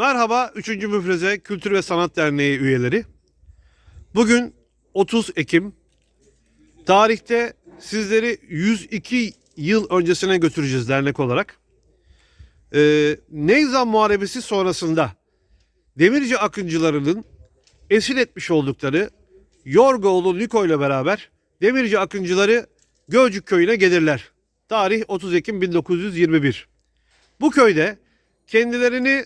Merhaba 3. Müfreze Kültür ve Sanat Derneği üyeleri. Bugün 30 Ekim. Tarihte sizleri 102 yıl öncesine götüreceğiz dernek olarak. Ee, Neyzan Muharebesi sonrasında Demirci akıncılarının esir etmiş oldukları Yorgoğlu Niko ile beraber Demirci akıncıları Gölcük köyüne gelirler. Tarih 30 Ekim 1921. Bu köyde kendilerini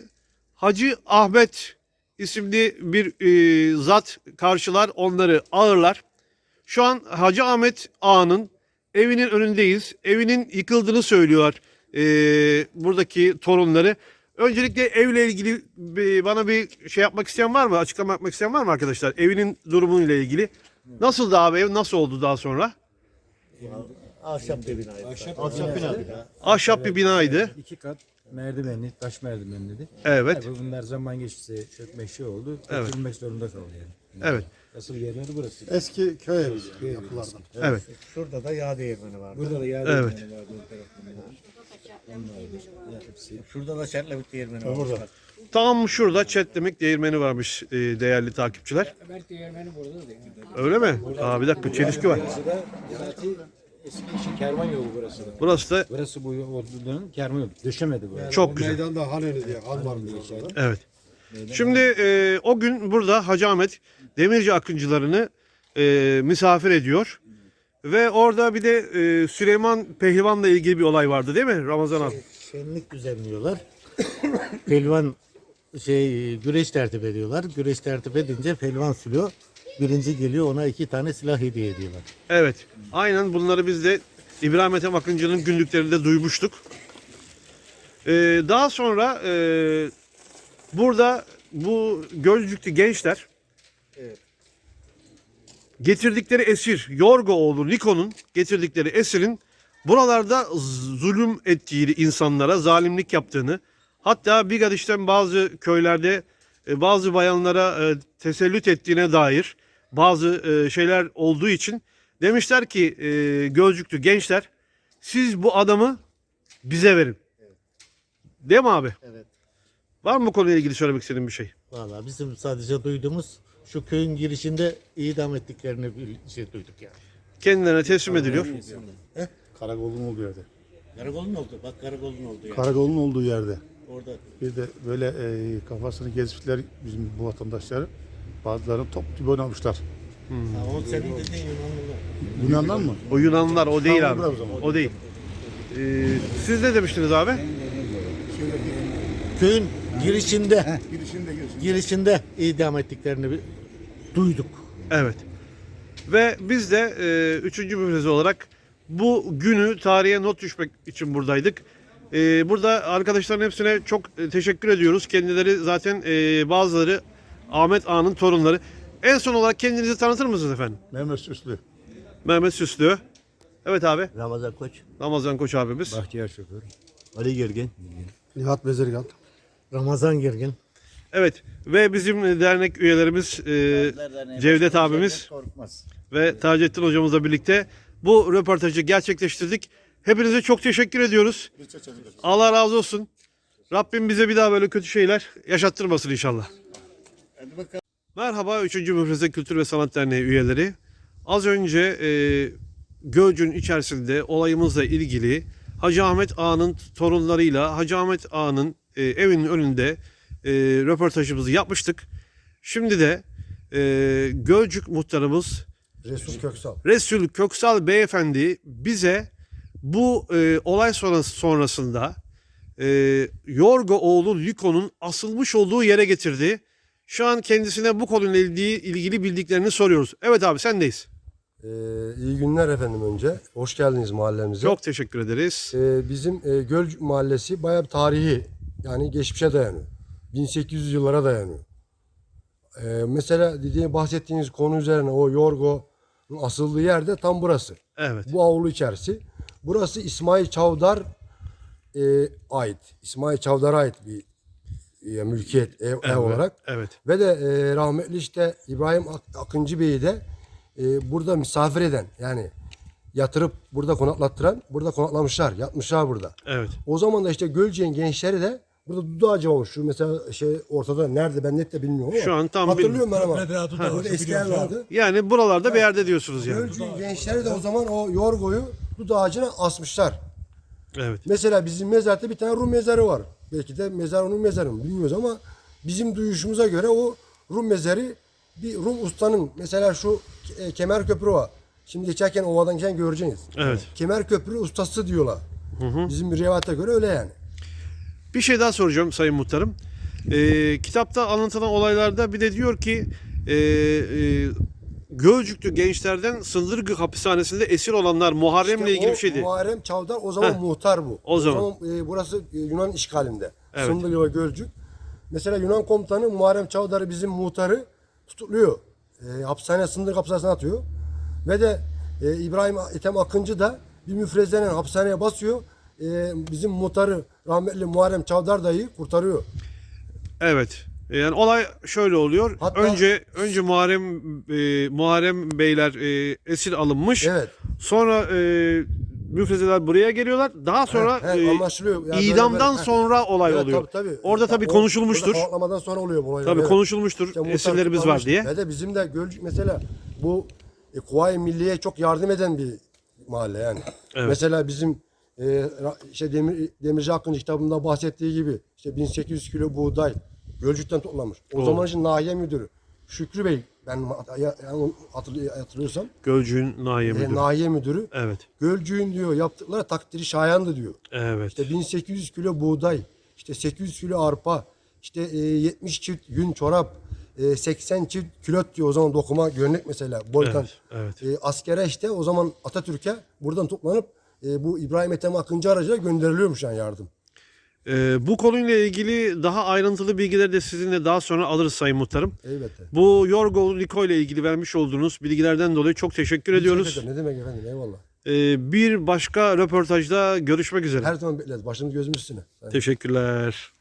Hacı Ahmet isimli bir e, zat karşılar, onları ağırlar. Şu an Hacı Ahmet Ağa'nın evinin önündeyiz. Evinin yıkıldığını söylüyor e, buradaki torunları. Öncelikle evle ilgili bir- bana bir şey yapmak isteyen var mı? Açıklama yapmak isteyen var mı arkadaşlar? Evinin durumuyla ilgili. Nasıldı abi ev? Nasıl oldu daha sonra? Ahşap bir binaydı. Ahşap, bina. Ahşap bir binaydı. İki kat merdivenli, taş merdivenliydi. Evet. Tabii bunlar zaman geçti, çökmek şey oldu. Evet. Götürülmek zorunda kaldı yani. Evet. Asıl yerleri burası. Eski köy evi yapılardan. Evet. Şurada da yağ değirmeni vardı. Burada da yer Evet. değirmeni vardı o. Şurada da Çerlevit değirmeni var. Burada. Tam şurada Çetlemik değirmeni varmış e, değerli takipçiler. Öyle mi? Aa, bir dakika çelişki var. Burası da zaten eski işin kervan yolu burası da. Burası da Burası bu ordunun kervan yolu. Düşemedi buraya. çok güzel. Meydanda Haneni diye han var burada. Evet. Şimdi e, o gün burada Hacı Ahmet Demirci akıncılarını e, misafir ediyor. Ve orada bir de e, Süleyman Pehlivan'la ilgili bir olay vardı değil mi Ramazan abi? Şenlik düzenliyorlar. Pelvan şey güreş tertip ediyorlar. Güreş tertip edince pelvan sürüyor. Birinci geliyor ona iki tane silah hediye ediyorlar. Evet. Aynen bunları biz de İbrahim Ethem Akıncı'nın günlüklerinde duymuştuk. Ee, daha sonra e, burada bu Gölcüklü gençler getirdikleri esir Yorgoğlu Niko'nun getirdikleri esirin buralarda zulüm ettiğini insanlara zalimlik yaptığını hatta Bigadiş'ten bazı köylerde e, bazı bayanlara e, tesellüt ettiğine dair bazı e, şeyler olduğu için demişler ki e, Gölcüklü gençler siz bu adamı bize verin. Değil mi abi? Evet. Var mı bu konuyla ilgili söylemek istediğin bir şey? Valla bizim sadece duyduğumuz şu köyün girişinde idam ettiklerini bir şey duyduk yani. Kendilerine teslim ediliyor. Karakolun olduğu yerde. Karakolun oldu. Bak karakolun oldu yani. Karakolun olduğu yerde. Orada Bir de böyle e, kafasını gezmişler bizim bu vatandaşları. Bazılarını top gibi oynamışlar. ama senin dediğin Yunanlılar. Yunanlar mı? O Yunanlılar o değil Tamam, abi. o zaman. O değil. Ee, siz ne demiştiniz abi? Köyün girişinde girişinde idam ettiklerini bir duyduk. Evet. Ve biz de e, üçüncü müfreze olarak bu günü tarihe not düşmek için buradaydık. E, burada arkadaşların hepsine çok e, teşekkür ediyoruz. Kendileri zaten e, bazıları Ahmet Ağa'nın torunları. En son olarak kendinizi tanıtır mısınız efendim? Mehmet Süslü. Mehmet Süslü. Evet abi. Ramazan Koç. Ramazan Koç abimiz. Bahtiyar şoför. Ali Gergin. Nihat Bezirgan. Ramazan Gergin. Evet. Ve bizim dernek üyelerimiz e, Cevdet abimiz ve Taceddin hocamızla birlikte bu röportajı gerçekleştirdik. Hepinize çok teşekkür ediyoruz. Allah razı olsun. Rabbim bize bir daha böyle kötü şeyler yaşattırmasın inşallah. Merhaba 3. Müfreze Kültür ve Sanat Derneği üyeleri. Az önce e, Gölcük'ün içerisinde olayımızla ilgili Hacı Ahmet Ağa'nın torunlarıyla Hacı Ahmet Ağa'nın e, evinin önünde e, röportajımızı yapmıştık. Şimdi de e, Gölcük muhtarımız Resul Köksal. Resul Köksal Beyefendi bize bu e, olay sonrası sonrasında e, Yorgo oğlu Liko'nun asılmış olduğu yere getirdi. Şu an kendisine bu konuyla ilgili, ilgili bildiklerini soruyoruz. Evet abi sendeyiz. Ee, iyi günler efendim önce. Hoş geldiniz mahallemize. Çok teşekkür ederiz. Ee, bizim e, Gölcük Mahallesi bayağı bir tarihi. Yani geçmişe dayanıyor. 1800 yıllara dayanıyor. Ee, mesela dediğim bahsettiğiniz konu üzerine o Yorgo'nun asıldığı yerde tam burası. Evet. Bu avlu içerisi. Burası İsmail Çavdar e, ait. İsmail Çavdar'a ait bir e, mülkiyet ev, ev olarak. Evet. Ve de e, rahmetli işte İbrahim Ak- Akıncı Bey'i de e, burada misafir eden yani yatırıp burada konaklattıran burada konaklamışlar. Yatmışlar burada. Evet. O zaman da işte Gölcük'ün gençleri de Burada dut ağacı olmuş. Şu mesela şey ortada nerede ben net de bilmiyorum ama. Şu an tam Hatırlıyorum ben ama. Ağacı Burada eskiler vardı. Yani buralarda bir yerde diyorsunuz yani. Gölcü gençleri de o zaman o yorgoyu dut ağacına asmışlar. Evet. Mesela bizim mezarda bir tane Rum mezarı var. Belki de mezar onun mezarı mı bilmiyoruz ama bizim duyuşumuza göre o Rum mezarı bir Rum ustanın mesela şu e, kemer köprü var. Şimdi geçerken ovadan geçen göreceğiz. Evet. Kemer köprü ustası diyorlar. Bizim bir rivayete göre öyle yani. Bir şey daha soracağım Sayın Muhtarım. Ee, kitapta anlatılan olaylarda bir de diyor ki e, e, Gölcüklü gençlerden Sındırgı hapishanesinde esir olanlar Muharrem'le İşte ilgili o bir şeydi. Muharrem Çavdar o zaman Heh. muhtar bu. O zaman. e, burası e, Yunan işgalinde. Evet. Sındırgı ve Gölcük. Mesela Yunan komutanı Muharrem Çavdar'ı bizim muhtarı tutukluyor. E, hapishaneye Sındırgı hapishanesine atıyor. Ve de e, İbrahim Ethem Akıncı da bir müfrezlerin hapishaneye basıyor. E, bizim muhtarı rahmetli Muharrem Çavdar dayı kurtarıyor. Evet. Yani olay şöyle oluyor. Hatta- önce önce Muharrem e, Muharrem beyler e, esir alınmış. Evet. Sonra e, müfrezeler buraya geliyorlar. Daha sonra he, e, anlaşılıyor. Yani idamdan böyle- sonra olay Evet, oluyor. tabii, tabii. Orada tabii O- konuşulmuştur. Patlamadan sonra oluyor bu olaylar. Tabii evet. konuşulmuştur. İşte muhtar Esirlerimiz var diye. Ve de bizim de Gölcük mesela bu e, Kuvayi Milliye çok yardım eden bir mahalle yani. Evet. Mesela bizim e, ra- işte Demir, Demirci Hakkı'nın kitabında bahsettiği gibi işte 1800 kilo buğday Gölcük'ten toplamış. O Oo. zaman için nahiye müdürü Şükrü Bey ben hatırlıyorsam Gölcük'ün nahiye e, müdürü. nahiye müdürü Evet. Gölcük'ün diyor yaptıkları takdiri şayandı diyor. Evet. İşte 1800 kilo buğday, işte 800 kilo arpa, işte e, 70 çift yün çorap, e, 80 çift külot diyor o zaman dokuma gömlek mesela boydan. Evet, evet. E, askere işte o zaman Atatürk'e buradan toplanıp e, bu İbrahim Ethem Akıncı aracıyla gönderiliyormuş yani yardım. Ee, bu konuyla ilgili daha ayrıntılı bilgileri de sizinle daha sonra alırız Sayın Muhtarım. Elbette. Bu Yorgo Liko ile ilgili vermiş olduğunuz bilgilerden dolayı çok teşekkür ediyoruz. Ne demek efendim eyvallah. Ee, bir başka röportajda görüşmek üzere. Her zaman bekleriz. Başımız gözümüz üstüne. Teşekkürler.